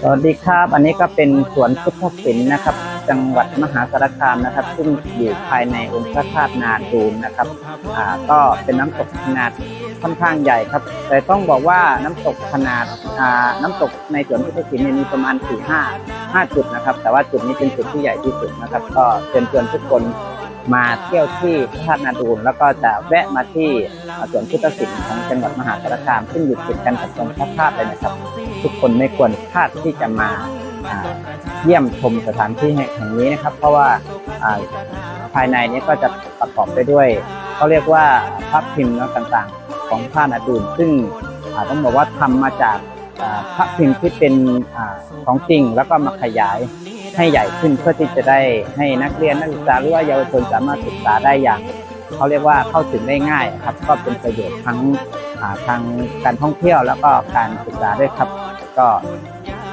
สวัสดีครับ อันนี้ก็เป็นสวนพุทธศิลป์นะครับ จังหวัดมหาสารคามนะครับ ซึ่งอยู่ภายในองค์พระธาตุนาดูนนะครับ อ่า ก็เป็นน้ำตกขนาดค่อนข้างใหญ่ครับ แต่ต้องบอกว่าน้ำตกขนาด อ่า น้ำตกในสวนพุทธศิลป์มีประมาณ4 5 5จุดนะครับ แต่ว่าจุดนี้เป็นจุดที่ใหญ่ที่สุดนะครับ ก็เชิญชวนทุกคน มาเที่ยวที่พระธาตุนาดูนแล้วก็จะแวะมาที่สวนพุทธศิลป์ของจังหวัดมหาสารคาม ซึ่งอยู่ติดกันกับตรงพระธาตุเลยนะครับ ทุกคนไม่ควรพลาดที่จะมาเยี่ยมชมสถานที่แห่งนี้นะครับ เพราะว่าภายในนี้ก็จะประกอบไปด้วยเขาเรียกว่าภาพพิมพ์ต่างๆ ของพระนาดูนซึ่งต้องบอกว่าทำมาจากพระพิมพ์ที่เป็นอของจริงแล้วก็มาขยาย ให้ใหญ่ขึ้นเพื่อที่จะได้ให้นักเรียนนักศึกษาหรือว่าเยาวชนสามารถศึกษาได้อย่างเขาเรียกว่าเข้าถึงได้ง่ายครับ ก็เป็นประโยชน์ทั้งทางการท่องเที่ยวแล้วก็การศึกษาด้วยครับ ก็